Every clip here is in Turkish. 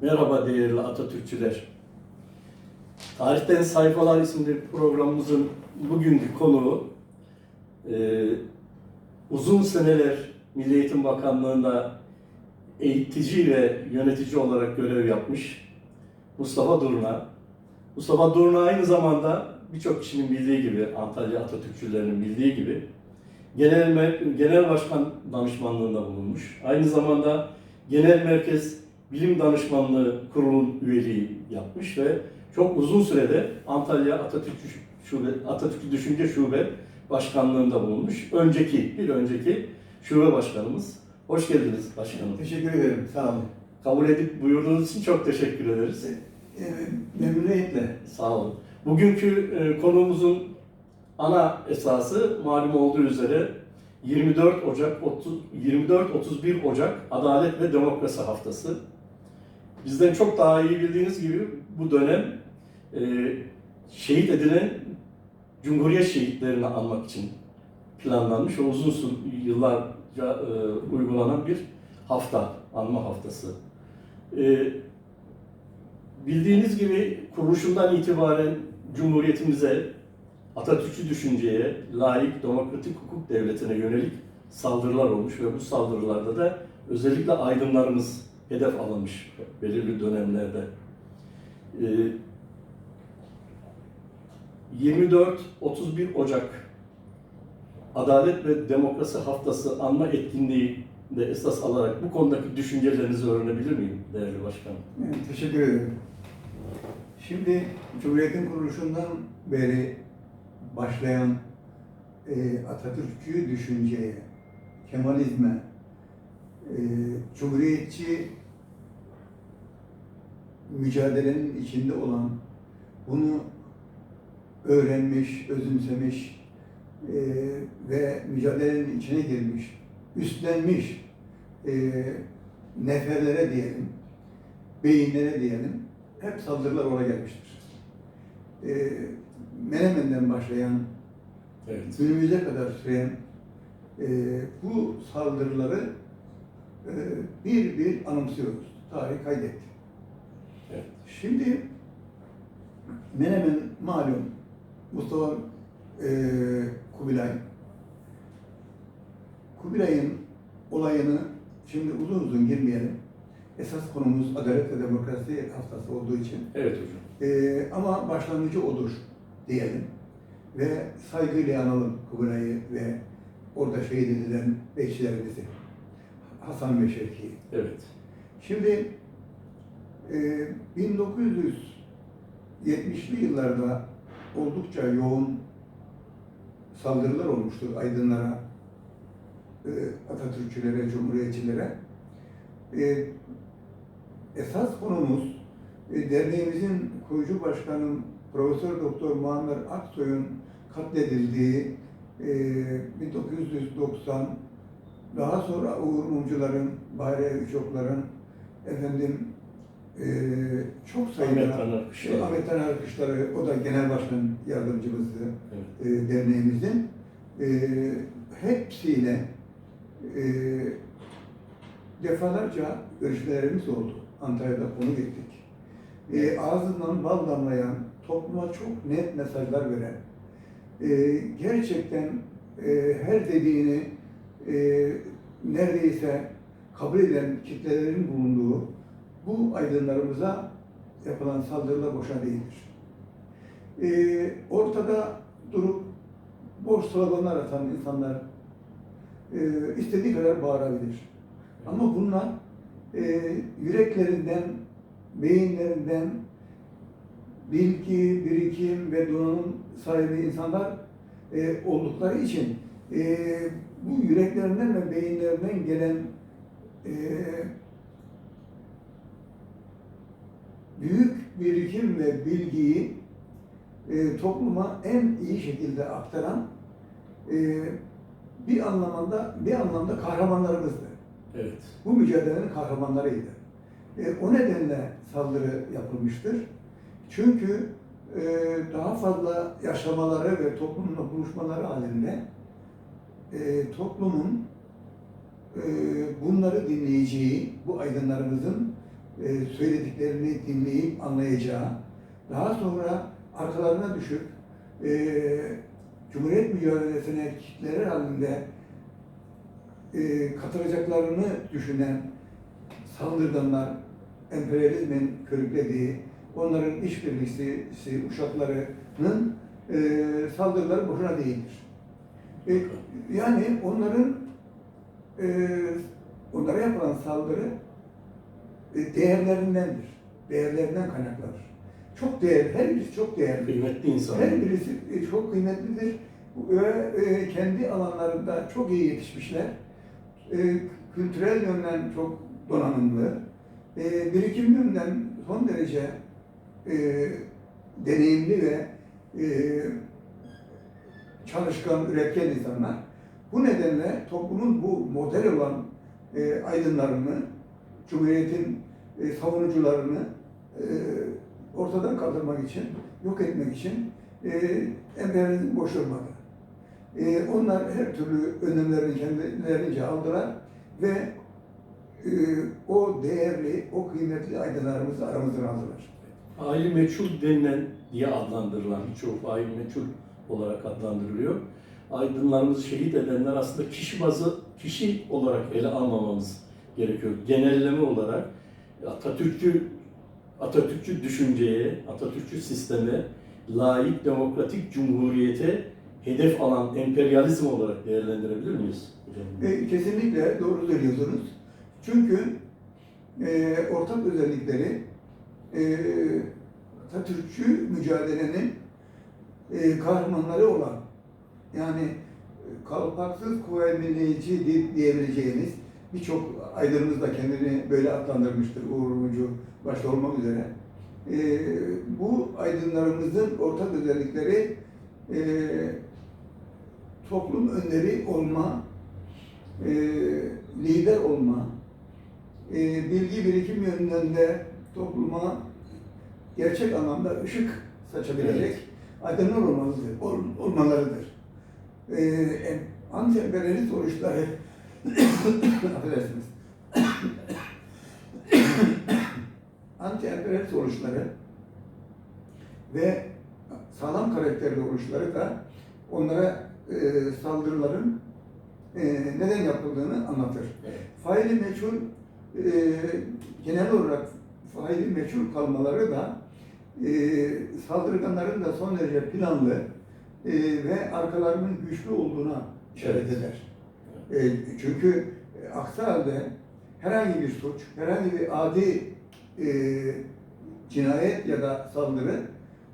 Merhaba değerli Atatürkçüler. Tarihten Sayfalar isimli programımızın bugünkü konuğu e, uzun seneler Milli Eğitim Bakanlığı'nda eğitici ve yönetici olarak görev yapmış Mustafa Durna. Mustafa Durna aynı zamanda birçok kişinin bildiği gibi, Antalya Atatürkçülerinin bildiği gibi Genel, Genel Başkan Danışmanlığında bulunmuş. Aynı zamanda Genel Merkez Bilim Danışmanlığı Kurulu'nun üyeliği yapmış ve çok uzun sürede Antalya Atatürk Şube, Atatürk Düşünce Şube Başkanlığında bulunmuş. Önceki, bir önceki şube başkanımız. Hoş geldiniz başkanım. Teşekkür ederim. Sağ olun. Kabul edip buyurduğunuz için çok teşekkür ederiz. Ee, memnuniyetle. Sağ olun. Bugünkü e, konumuzun ana esası malum olduğu üzere 24 Ocak 30 24 31 Ocak Adalet ve Demokrasi Haftası. Bizden çok daha iyi bildiğiniz gibi bu dönem e, şehit edilen Cumhuriyet şehitlerini anmak için planlanmış ve uzun yıllarca e, uygulanan bir hafta, anma haftası. E, Bildiğiniz gibi kuruluşundan itibaren Cumhuriyetimize, Atatürkçü düşünceye, layık demokratik hukuk devletine yönelik saldırılar olmuş ve bu saldırılarda da özellikle aydınlarımız hedef alınmış belirli dönemlerde. Ee, 24-31 Ocak Adalet ve Demokrasi Haftası anma etkinliği de esas alarak bu konudaki düşüncelerinizi öğrenebilir miyim değerli başkanım? Evet, teşekkür ederim. Şimdi Cumhuriyet'in kuruluşundan beri başlayan e, Atatürkçü düşünceye, Kemalizme, e, Cumhuriyetçi mücadelenin içinde olan, bunu öğrenmiş, özümsemiş e, ve mücadelenin içine girmiş, üstlenmiş e, neferlere diyelim, beyinlere diyelim, hep saldırılar oraya gelmiştir. E, Menemen'den başlayan, Evet. günümüze kadar süren e, bu saldırıları e, bir bir anımsıyoruz. Tarih kaydetti. Evet. Şimdi Menemen malum Mustafa e, Kubilay Kubilay'ın olayını şimdi uzun uzun girmeyelim. Esas konumuz adalet ve demokrasi haftası olduğu için. Evet hocam. Ee, ama başlangıcı odur diyelim. Ve saygıyla analım Kubilay'ı ve orada şehit edilen bekçilerimizi. Hasan ve Şevki'yi. Evet. Şimdi e, 1970'li yıllarda oldukça yoğun saldırılar olmuştur aydınlara, e, Atatürkçülere, Cumhuriyetçilere. E, esas konumuz e, derneğimizin kurucu başkanı Profesör Doktor Muammer Aksoy'un katledildiği e, 1990 daha sonra Uğur Mumcuların, Bahriye Üçokların, efendim e, çok sayıda Ahmet Taner Ahmet Taner Kışları, o da genel başkan yardımcımızdı Evet. e, derneğimizin. E, hepsiyle e, defalarca görüşmelerimiz oldu. Antalya'da konu gittik. E, ağzından bal damlayan, topluma çok net mesajlar veren, e, gerçekten e, her dediğini e, neredeyse kabul eden kitlelerin bulunduğu bu aydınlarımıza yapılan saldırılar boşa değildir. E, ortada durup boş sloganlar atan insanlar e, istediği kadar bağırabilir. Ama bunlar e, yüreklerinden, beyinlerinden bilgi, birikim ve donanım sahibi insanlar e, oldukları için e, bu yüreklerinden ve beyinlerinden gelen e, büyük birikim ve bilgiyi e, topluma en iyi şekilde aktaran e, bir anlamda bir anlamda kahramanlarımızdı. Evet. Bu mücadelenin kahramanlarıydı. E, o nedenle saldırı yapılmıştır. Çünkü e, daha fazla yaşamaları ve toplumla buluşmaları halinde e, toplumun e, bunları dinleyeceği, bu aydınlarımızın e, söylediklerini dinleyip anlayacağı, daha sonra arkalarına düşüp e, Cumhuriyet mücadelesine kitleler halinde e, katılacaklarını düşünen saldırganlar, emperyalizmin körüklediği, onların işbirlikçisi uşaklarının e, saldırıları boşuna değildir. E, yani onların e, onlara yapılan saldırı değerlerindendir. Değerlerinden kaynaklanır. Çok değer, her birisi çok değerli. Kıymetli insanlar. Her birisi e, çok kıymetlidir ve e, kendi alanlarında çok iyi yetişmişler. E, Kültürel yönden çok donanımlı, e, birikim yönden son derece e, deneyimli ve e, çalışkan, üretken insanlar. Bu nedenle toplumun bu model olan e, aydınlarını, Cumhuriyet'in e, savunucularını e, ortadan kaldırmak için, yok etmek için e, emperyalizm boş. E, onlar her türlü önlemlerini kendilerince aldılar ve e, o değerli, o kıymetli aydınlarımızı aramızdan aldılar. Faili meçhul denilen diye adlandırılan, birçoğu fail meçhul olarak adlandırılıyor. Aydınlarımızı şehit edenler aslında kişi bazı, kişi olarak ele almamamız gerekiyor. Genelleme olarak Atatürkçü, Atatürkçü düşünceye, Atatürkçü sisteme, layık demokratik cumhuriyete hedef alan emperyalizm olarak değerlendirebilir miyiz? E, kesinlikle doğru söylüyorsunuz. Çünkü e, ortak özellikleri e, Atatürkçü mücadelenin e, kahramanları olan yani e, kalpaksız kuvvetleyici di- diyebileceğimiz birçok aydınımız da kendini böyle adlandırmıştır Uğur Mumcu başta olmak üzere. E, bu aydınlarımızın ortak özellikleri e, toplum önderi olma, e, lider olma, e, bilgi birikim yönünden de topluma gerçek anlamda ışık saçabilecek Evet. aydınlar olmalıdır, ol, olmalarıdır. E, em- anti-emperyalist oluşları, affedersiniz, anti-emperyalist oluşları ve sağlam karakterli oluşları da onlara e, saldırıların e, neden yapıldığını anlatır. Evet. Faili meçhul e, genel olarak faili meçhul kalmaları da e, saldırganların da son derece planlı e, ve arkalarının güçlü olduğuna işaret Evet. eder. E, çünkü e, aksi halde herhangi bir suç, herhangi bir adi e, cinayet ya da saldırı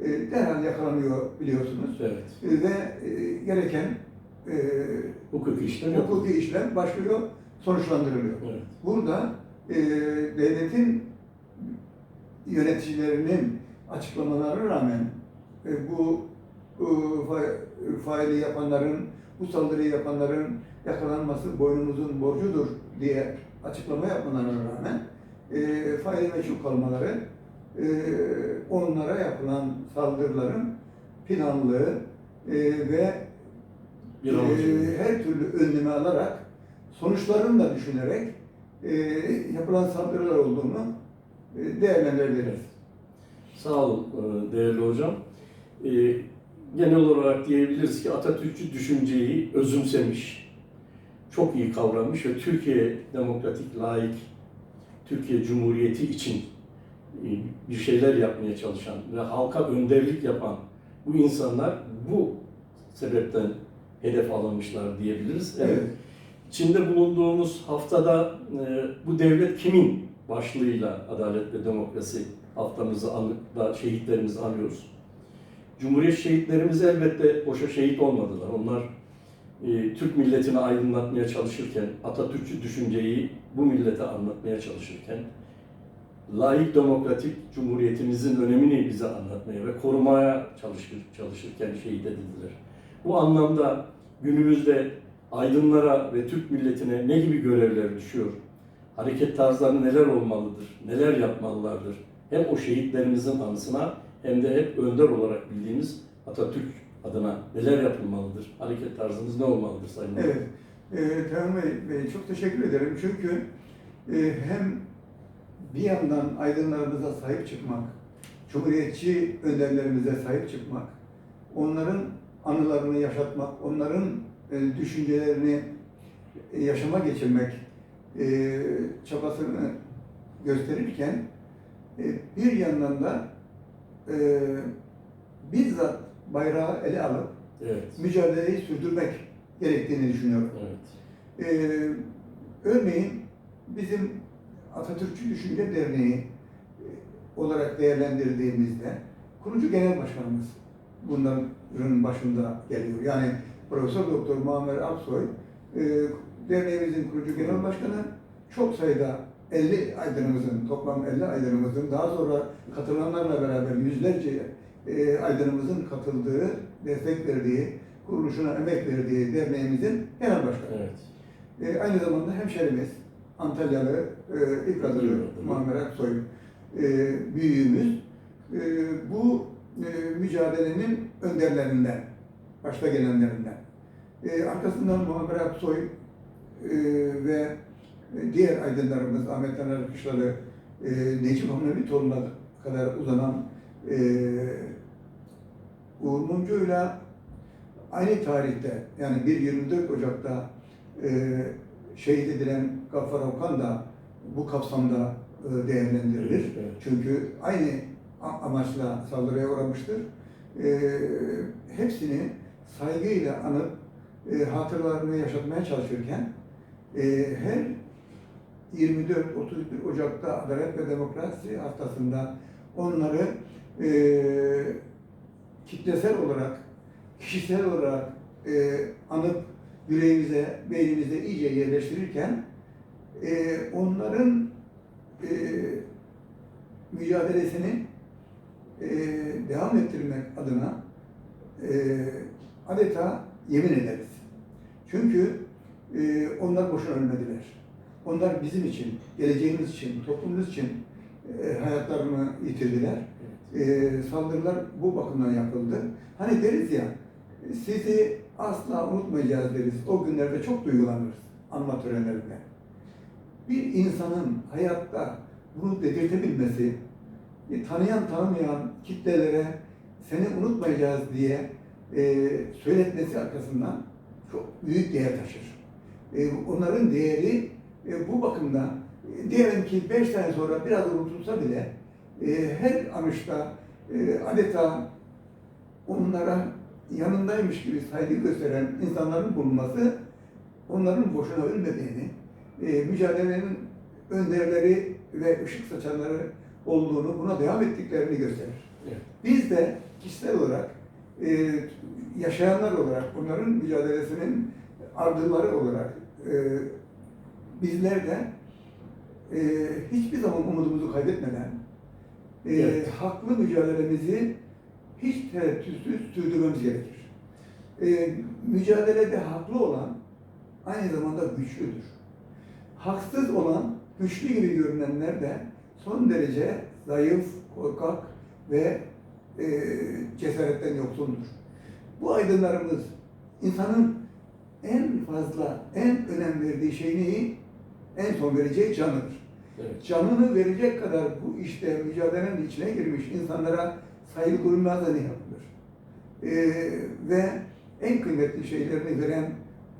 e, derhal yakalanıyor biliyorsunuz. Evet. E, ve e, gereken e, Hukuk işlem hukuki işlem başlıyor, sonuçlandırılıyor. Evet. Burada e, devletin yöneticilerinin açıklamalarına rağmen e, bu e, fa- faili yapanların, bu saldırıyı yapanların yakalanması boynumuzun borcudur diye açıklama yapmalarına rağmen e, faili meçhul kalmaları e, onlara yapılan saldırıların planlı e, ve e, her türlü önlemi alarak sonuçlarını da düşünerek e, yapılan saldırılar olduğunu e, değerlendirebiliriz. Sağ olun e, değerli hocam. E, Genel olarak diyebiliriz ki Atatürkçü düşünceyi özümsemiş, çok iyi kavramış ve Türkiye demokratik, layık, Türkiye Cumhuriyeti için bir şeyler yapmaya çalışan ve halka önderlik yapan bu insanlar bu sebepten hedef alınmışlar diyebiliriz. Evet. İçinde bulunduğumuz haftada e, bu devlet kimin başlığıyla Adalet ve Demokrasi haftamızı anıkla şehitlerimizi anıyoruz. Cumhuriyet şehitlerimiz elbette boşa şehit olmadılar. Onlar e, Türk milletini aydınlatmaya çalışırken, Atatürkçü düşünceyi bu millete anlatmaya çalışırken, layık demokratik cumhuriyetimizin önemini bize anlatmaya ve korumaya çalışır, çalışırken şehit edildiler. Bu anlamda günümüzde aydınlara ve Türk milletine ne gibi görevler düşüyor? Hareket tarzları neler olmalıdır? Neler yapmalılardır? Hem o şehitlerimizin anısına hem de hep önder olarak bildiğimiz Atatürk adına neler yapılmalıdır? Hareket tarzımız ne olmalıdır Sayın? Evet. E, Bey, Bey, çok teşekkür ederim. Çünkü e, hem bir yandan aydınlarımıza sahip çıkmak, Cumhuriyetçi önderlerimize sahip çıkmak, onların anılarını yaşatmak, onların e, düşüncelerini e, yaşama geçirmek e, çabasını gösterirken bir yandan da bizzat bayrağı ele alıp Evet. mücadeleyi sürdürmek gerektiğini düşünüyorum. Evet. Örneğin bizim Atatürkçü Düşünce Derneği e, olarak değerlendirdiğimizde kurucu genel başkanımız bunların başında geliyor. Yani Profesör Doktor Muammer Aksoy e, derneğimizin kurucu genel başkanı çok sayıda 50 aydınımızın, toplam 50 aydınımızın daha sonra katılanlarla beraber yüzlerce e, aydınımızın katıldığı, destek verdiği, kuruluşuna emek verdiği derneğimizin genel başkanı. Evet. Aynı zamanda hemşerimiz, Antalyalı, e, İbradılı İbradılı. Muammer Aksoy e, büyüğümüz. E, bu e, mücadelenin önderlerinden, başta gelenlerinden. E, arkasından Muammer Aksoy e, ve diğer aydınlarımız Ahmet Taner Kışlalı, e, Necip Hamdi Torun'a kadar uzanan e, Uğur Mumcu'yla aynı tarihte yani 1-24 Ocak'ta e, şehit edilen Gaffar Okan da bu kapsamda e, değerlendirilir. Evet, evet. Çünkü aynı amaçla saldırıya uğramıştır. E, hepsini saygıyla anıp e, hatıralarını yaşatmaya çalışırken her 24-31 Ocak'ta Adalet ve Demokrasi haftasında onları e, kitlesel olarak, kişisel olarak e, anıp yüreğimize, beynimize iyice yerleştirirken e, onların e, mücadelesini e, devam ettirmek adına e, adeta yemin ederiz. Çünkü e, onlar boşuna ölmediler. Onlar bizim için, geleceğimiz için, toplumumuz için e, hayatlarını yitirdiler. E, saldırılar bu bakımdan yapıldı. Hani deriz ya, sizi asla unutmayacağız deriz. O günlerde çok duygulanırız anma törenlerinde. Bir insanın hayatta bunu dedirtebilmesi, tanıyan tanımayan kitlelere seni unutmayacağız diye e, söyletmesi arkasından çok büyük değer taşır. E, onların değeri e, bu bakımdan e, diyelim ki beş sene sonra biraz unutulsa bile e, her anışta e, adeta onlara yanındaymış gibi saygı gösteren insanların bulunması onların boşuna ölmediğini, e, mücadelenin önderleri ve ışık saçanları olduğunu, buna devam ettiklerini gösterir. Evet. Biz de kişisel olarak, e, yaşayanlar olarak, onların mücadelesinin ardılları olarak e, bizler de e, hiçbir zaman umudumuzu kaybetmeden e, Evet. haklı mücadelemizi hiç tereddütsüz sürdürmemiz gerekir. E, mücadelede haklı olan aynı zamanda güçlüdür. Haksız olan, güçlü gibi görünenler de son derece zayıf, korkak ve e, cesaretten yoksundur. Bu aydınlarımız insanın en fazla, en önem verdiği şey neyi? En son vereceği canıdır Evet. canını verecek kadar bu işte mücadelenin içine girmiş insanlara saygı duyulmaz da ne yapılır? Ee, ve en kıymetli şeylerini veren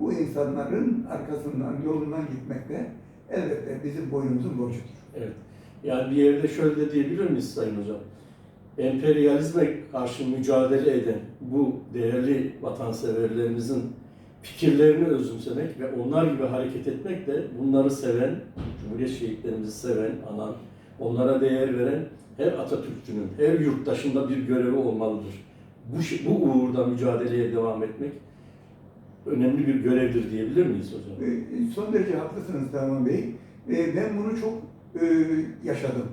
bu insanların arkasından, yolundan gitmek de elbette bizim boynumuzun borcudur. Evet. Yani bir yerde şöyle de diyebilir miyiz Sayın Hocam? Emperyalizme karşı mücadele eden bu değerli vatanseverlerimizin fikirlerini özümsemek ve onlar gibi hareket etmek de bunları seven, Cumhuriyet şehitlerimizi seven, anan, onlara değer veren her Atatürkçünün, her yurttaşında bir görevi olmalıdır. Bu, bu uğurda mücadeleye devam etmek önemli bir görevdir diyebilir miyiz hocam? Ee, Son derece haklısınız Teoman Bey. Ee, Ben bunu çok e, yaşadım.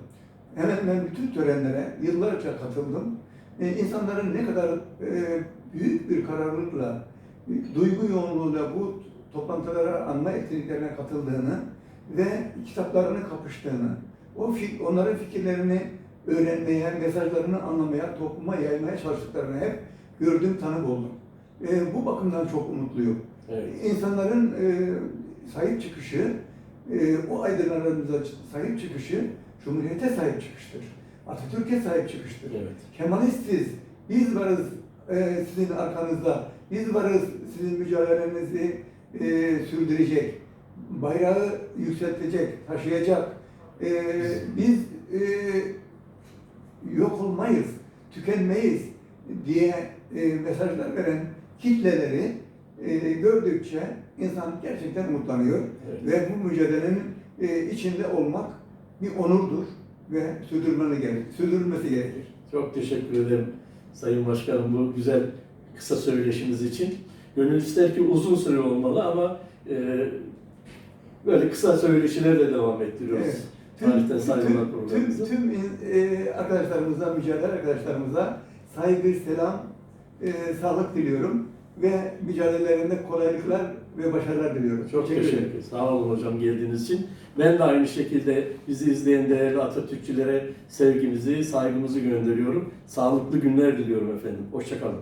Hemen hemen bütün törenlere yıllarca katıldım. Ee, İnsanların ne kadar e, büyük bir kararlılıkla, duygu yoğunluğuyla bu toplantılara, anma etkinliklerine katıldığını ve kitaplarını kapıştığını, o onların fikirlerini öğrenmeye, mesajlarını anlamaya, topluma yaymaya çalıştıklarını hep gördüm, tanık oldum. E, bu bakımdan çok umutluyum. Evet. İnsanların e, sahip çıkışı, e, o aydınlarımıza sahip çıkışı Cumhuriyete sahip çıkıştır. Atatürk'e sahip çıkıştır. Evet. Kemalistiz. Biz varız e, sizin arkanızda. Biz varız sizin mücadelenizi e, sürdürecek. Bayrağı yükseltecek, taşıyacak. E, biz e, yok olmayız, tükenmeyiz diye e, mesajlar veren kitleleri e, gördükçe insan gerçekten umutlanıyor. Evet. Ve bu mücadelenin e, içinde olmak bir onurdur ve sürdürmeli gerek, sürdürülmesi gerekir. Çok teşekkür ederim Sayın Başkanım bu güzel kısa söyleşiniz için. Gönül ister ki uzun süre olmalı ama e, böyle kısa söyleşilerle devam ettiriyoruz. Evet. Tarihten sayfalar tüm, programımızı. tüm e, arkadaşlarımıza, mücadele arkadaşlarımıza saygı, selam, e, sağlık diliyorum ve mücadelelerinde kolaylıklar ve başarılar diliyorum. Çok teşekkür ederim. Sağ olun hocam geldiğiniz için. Ben de aynı şekilde bizi izleyen değerli Atatürkçülere sevgimizi, saygımızı gönderiyorum. Sağlıklı günler diliyorum efendim. Hoşçakalın.